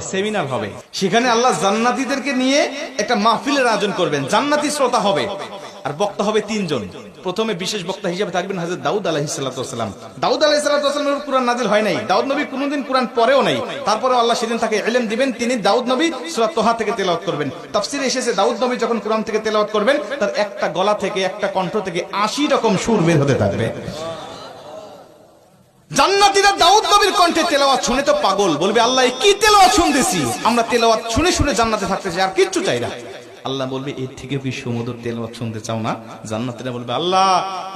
Seminar হবে। সেখানে আল্লাহ জান্নাতীদেরকে নিয়ে একটা মাহফিলের আয়োজন করবেন। জান্নাতি শ্রোতা হবে। আর বক্তা হবে তিনজন। প্রথমে বিশেষ বক্তা হিসেবে থাকবেন হাজরত দাউদ আলাহি সাল্লাম দাউদ আলাহি সাল্লামের কোরআন নাজিল হয় নাই। দাউদ নবী কোনোদিন কোরআন পরেও নাই। তারপরে আল্লাহ সেদিন তাকে এলেম দিবেন। তিনি দাউদ নবী সুরা তোহা থেকে তেলাওয়াত করবেন। তাফসিরে এসেছে, দাউদ নবী যখন কোরআন থেকে তেলাওয়াত করবেন, তার একটা গলা থেকে, একটা কণ্ঠ থেকে আশি রকম সুর বের হতে থাকবে। জান্নাতীরা দাউদ নবীর কণ্ঠে তেলাওয়াত শুনে তো পাগল। বলবে, আল্লাহ কি তেলাওয়াত শুনতেছি? আমরা তেলাওয়াত শুনে শুনে জান্নাতে থাকতে চাই, আর কিচ্ছু চাই না। আল্লাহ বলবে, এর থেকে কি সমুদ্র তেলাওয়াত শুনতে চাও না। জান্নাতিরা বলবে, আল্লাহ,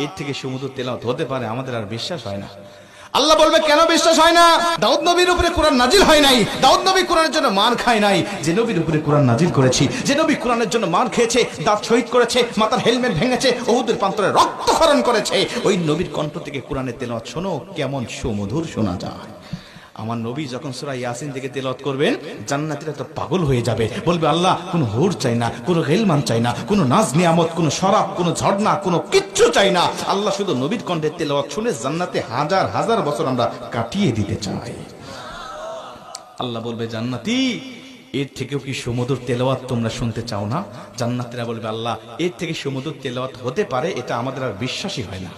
এর থেকে সমুদ্র তেলাওয়াত হতে পারে, আমাদের আর বিশ্বাস হয় না। আল্লাহ বলবে, কেন বিশ্বাস হয় না? দাউদ নবীর উপরে কোরআন নাজিল হয় নাই। দাউদ নবী কোরআনের জন্য মার খায় নাই। যে নবীর উপরে কোরআন নাজিল করেছি, যে নবী কোরআনের জন্য মার খেয়েছে, দাঁত শহীদ করেছে, মাথার হেলমেট ভেঙেছে ওহুদের প্রান্তরে রক্তক্ষরণ করেছে, ওই নবীর কণ্ঠ থেকে কোরআনের তেল শোনো, কেমন সুমধুর শোনা যায়। আমার নবী যখন সুরা ইয়াসিন থেকে তেলাওয়াত করবেন, জান্নাতীরা তো পাগল হয়ে যাবে। বলবে, আল্লাহ, কোনো হুর চাই না, কোনো গেলমান চাই না, কোনো নাজ নিয়ামত, কোনো শরাব, কোনো ঝর্ণা, কোনো কিচ্ছু চাই না। আল্লাহ শুধু নবীর কণ্ঠের তেলাওয়াত শুনে জান্নাতে হাজার হাজার বছর আমরা কাটিয়ে দিতে চাই। আল্লাহ বলবে, জান্নাতি, এর থেকেও কি সমুদ্র তেলাওয়াত তোমরা শুনতে চাও না? জান্নাতীরা বলবে, আল্লাহ, এর থেকে সমুদ্র তেলাওয়াত হতে পারে, এটা আমাদের আর বিশ্বাসই হয় না।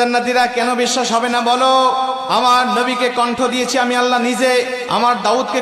জান্নাতীরা কেন বিশ্বাস হবে না বলো? আমার নবীকে কণ্ঠ দিয়েছি আমি আল্লাহ নিজে, আমার দাউদকে